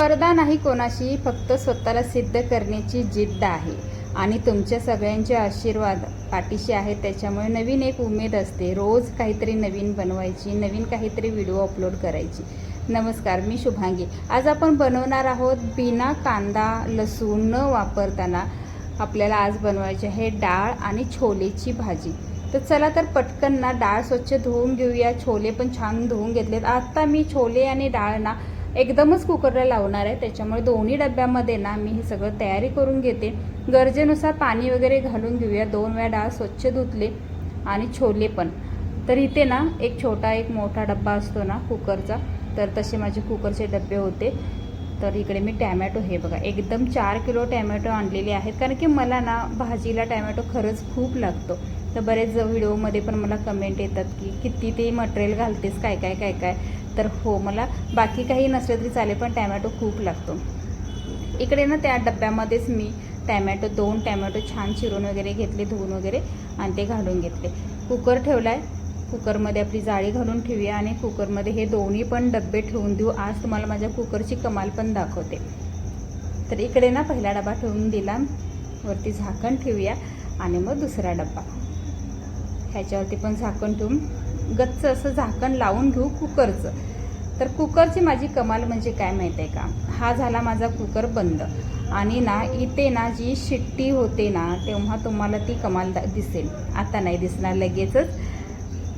स्पर्धा नाही कोणाशी फक्त स्वतःला सिद्ध करण्याची जिद्द आहे. आणि तुमच्या सगळ्यांचे आशीर्वाद पाठीशी आहेत त्याच्यामुळे नवीन एक उमेद असते. रोज काहीतरी नवीन बनवायची नवीन काहीतरी व्हिडिओ अपलोड करायची. नमस्कार मी शुभांगी. आज आपण बनवणार आहोत बिना कांदा लसूण न वापरताना आपल्याला आज बनवायची आहे डाळ आणि छोलेची भाजी. तर चला तर पटकन ना डाळ स्वच्छ धुवून घेऊया. छोले पण छान धुवून घेतलेत. आत्ता मी छोले आणि डाळ ना एकदमच कुकरला लावणार आहे. त्याच्यामुळे दोन्ही डब्यामध्ये ना मी हे सगळं तयारी करून घेते. गरजेनुसार पाणी वगैरे घालून घेऊया. दोन वेळा डाळ स्वच्छ धुतले आणि छोले पण. तर इथे ना एक छोटा एक मोठा डब्बा असतो ना कुकरचा. तर तसे माझे कुकरचे डबे होते. तर इकडे मी टॅमॅटो हे बघा एकदम चार किलो टॅमॅटो आणलेले आहेत. कारण की मला ना भाजीला टॅमॅटो खरंच खूप लागतो. तर बरेच व्हिडिओमध्ये पण मला कमेंट येतात की किती ते मटेरियल घालतेस? काय काय काय काय? तर हो मला बाकी काही नसलं तरी चालेल पण टॅमॅटो खूप लागतो. इकडे ना त्या डब्यामध्येच मी टॅमॅटो दोन टॅमॅटो छान चिरून वगैरे घेतले धुवून वगैरे आणि ते घालून घेतले. कुकर ठेवला आहे कुकरमध्ये आपली जाळी घालून ठेवूया आणि कुकरमध्ये हे दोन्ही पण डब्बे ठेवून देऊ. आज तुम्हाला माझ्या कुकरची कमाल पण दाखवते. तर इकडे ना पहिला डबा ठेवून दिला. वरती झाकण ठेवूया आणि मग दुसरा डबा. ह्याच्यावरती पण झाकण ठेवून गच्च असं झाकण लावून घेऊ कुकरचं. तर कुकरची माझी कमाल म्हणजे काय माहीत आहे का? हा झाला माझा कुकर बंद. आणि ना इथे ना जी शिट्टी होते ना तेव्हा तुम्हाला ती कमाल दिसेल. आता नाही दिसणार लगेचच.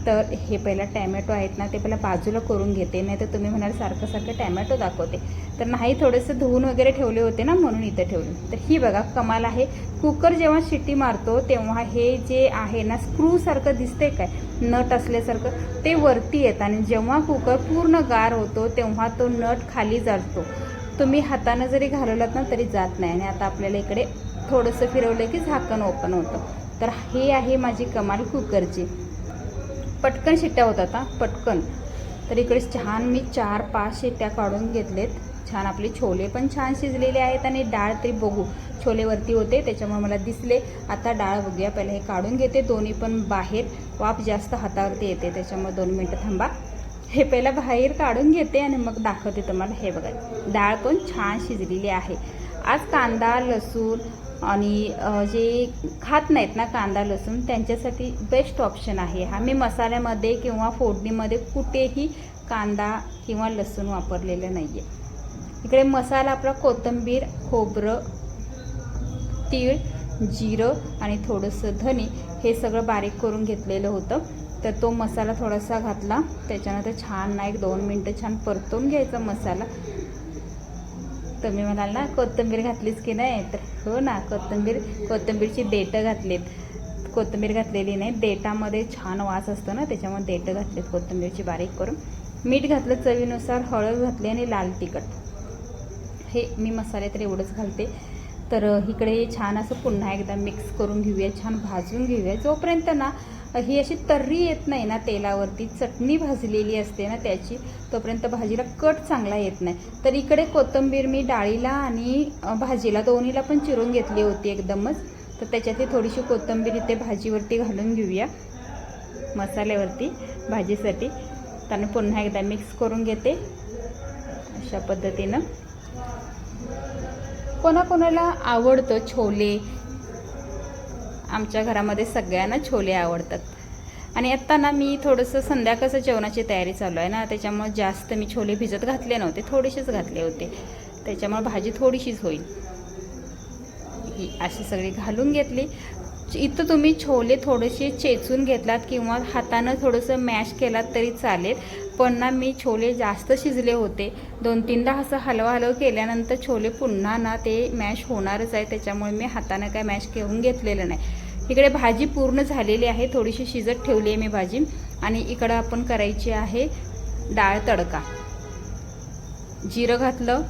तर हे पहिला टॅमॅटो आहेत ना ते पहिला बाजूला करून घेते नाही तर तुम्ही म्हणाल सारखं सारखं टॅमॅटो दाखवते. तर नाही थोडंसं धुवून वगैरे ठेवले होते ना म्हणून इथं ठेवले. तर ही बघा कमाल आहे. कुकर जेव्हा शिट्टी मारतो तेव्हा हे जे आहे ना स्क्रूसारखं दिसते काय? नट असल्यासारखं. ते वरती येतं आणि जेव्हा कुकर पूर्ण गार होतो तेव्हा तो नट खाली जातो. तुम्ही हातानं जरी घालवलात ना तरी जात नाही. आणि आता आपल्याला इकडे थोडंसं फिरवलं की झाकण ओपन होतं. तर हे आहे माझी कमाल कुकरची. पटकन शिट्ट्या होतात हां? पटकन. तर इकडे छान मी चार पाच शिट्ट्या काढून घेतलेत. छान आपले छोले पण छान शिजलेले आहेत आणि डाळ तरी बघू. छोलेवरती होते त्याच्यामुळे मला दिसले. आता डाळ बघूया. पहिले हे काढून घेते. दोन्ही पण बाहेर. वाफ जास्त हातावरती येते त्याच्यामुळे दोन मिनटं थांबा. हे पहिला बाहेर काढून घेते आणि मग दाखवते तुम्हाला. हे बघा. डाळ पण छान शिजलेली आहे. आज कांदा लसूण आणि जे खात नाहीत ना कांदा लसूण त्यांच्यासाठी बेस्ट ऑप्शन आहे हा. मी मसाल्यामध्ये किंवा फोडणीमध्ये कुठेही कांदा किंवा लसूण वापरलेलं नाही आहे इकडे मसाला आपला कोथिंबीर खोबरं तीळ जिरं आणि थोडंसं धने हे सगळं बारीक करून घेतलेलं होतं. तर तो मसाला थोडासा घातला. त्याच्यानंतर छान ना एक दोन मिनटं छान परतून घ्यायचा मसाला. तुम्ही म्हणाल ना कोथिंबीर घातलीच की नाही तर हो ना कोथिंबीर कोथिंबीरची देठं घातलीत. कोथिंबीर घातलेली नाही देठामध्ये छान वास असतो ना त्याच्यामुळे देठं घातलीत कोथिंबीरची बारीक करून. मीठ घातलं चवीनुसार हळद घातली आणि लाल तिखट. हे मी मसाले तर एवढंच घालते. तर इकडे छान असं पुन्हा एकदा मिक्स करून घेऊया छान भाजून घेऊया. जोपर्यंत ना ही अशी तर्री येत नाही ना तेलावरती चटणी भाजलेली असते ना त्याची तोपर्यंत भाजीला कट चांगला येत नाही. तर इकडे कोथिंबीर मी डाळीला आणि भाजीला दोन्हीला पण चिरून घेतली होती एकदमच. तर त्याच्यातली थोडीशी कोथंबीर इथे भाजीवरती घालून घेऊया मसाल्यावरती भाजीसाठी. त्याने पुन्हा एकदा मिक्स करून घेते अशा पद्धतीनं. कोणाकोणाला आवडतं छोले आमच्या घरामध्ये सगळ्यांना छोले आवडतात. आणि आत्ता ना मी थोडंसं संध्याकाळचं जेवणाची तयारी चालू आहे ना त्याच्यामुळे जास्त मी छोले भिजत घातले नव्हते थोडेसेच घातले होते. त्याच्यामुळे भाजी थोडीशीच होईल. ही अशी सगळी घालून घेतली. इथं तुम्ही छोले थोडेसे चेचून घेतलात किंवा हातानं थोडंसं मॅश केलात तरी चालेल पण ना मी छोले जास्त शिजले होते. दोन तीनदा असं हलवा हलव केल्यानंतर छोले पुन्हा ना ते मॅश होणारच आहे त्याच्यामुळे मी हातानं काय मॅश घेऊन घेतलेलं नाही. इकडे भाजी पूर्ण झालेली आहे. थोडीशी शिजत ठेवली आहे मी भाजी. आणि इकडं आपण करायची आहे डाळ तडका. जिरं घातलं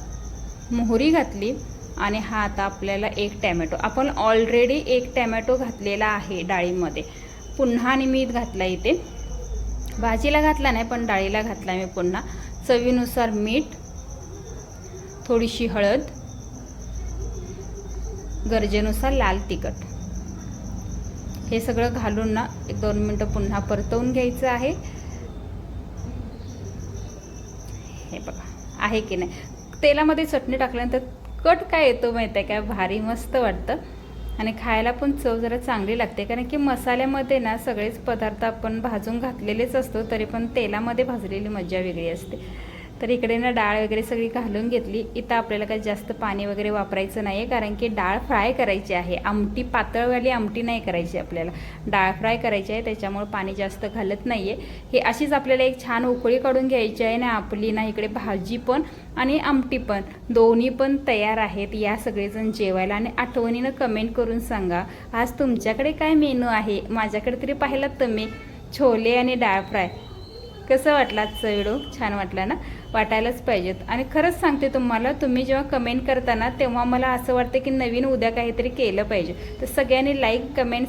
मोहरी घातली आणि हा आता आपल्याला एक टॅमॅटो. आपण ऑलरेडी एक टॅमॅटो घातलेला आहे डाळीमध्ये. पुन्हा आणि मीठ घातला इथे. भाजीला घातला नाही पण डाळीला घातला मी पुन्हा. चवीनुसार मीठ थोडीशी हळद गरजेनुसार लाल तिखट. हे सगळं घालून ना एक दोन मिनटं पुन्हा परतवून घ्यायचं आहे. हे बघा आहे की नाही? तेलामध्ये चटणी टाकल्यानंतर कट काय येतो माहीत आहे काय भारी मस्त वाटतं. आणि खायला पण चव जरा चांगली लागते. कारण की मसाल्यामध्ये ना सगळेच पदार्थ आपण भाजून घातलेलेच असतो तरी पण तेलामध्ये भाजलेली मजा वेगळी असते. तर इकडे ना डाळ वगैरे सगळी घालून घेतली. इथं आपल्याला काही जास्त पाणी वगैरे वापरायचं नाही आहे कारण की डाळ फ्राय करायची आहे. आमटी पातळवाली आमटी नाही करायची आपल्याला. डाळ फ्राय करायची आहे त्याच्यामुळे पाणी जास्त घालत नाही आहे हे अशीच आपल्याला एक छान उकळी काढून घ्यायची आहे ना आपली ना इकडे भाजी पण आणि आमटी पण. दोन्ही पण तयार आहेत या सगळेजण जेवायला आणि आठवणीनं कमेंट करून सांगा आज तुमच्याकडे काय मेनू आहे? माझ्याकडे तरी पाहिलात तुम्ही छोले आणि डाळ फ्राय. कसं वाटला आजचा व्हिडिओ? छान वाटला ना? वाटायलाच पाहिजेत. आणि खरंच सांगते तुम्हाला तुम्ही जेव्हा कमेंट करताना तेव्हा मला असं वाटतं की नवीन उद्या काहीतरी केलं पाहिजे. तर सगळ्यांनी लाईक कमेंट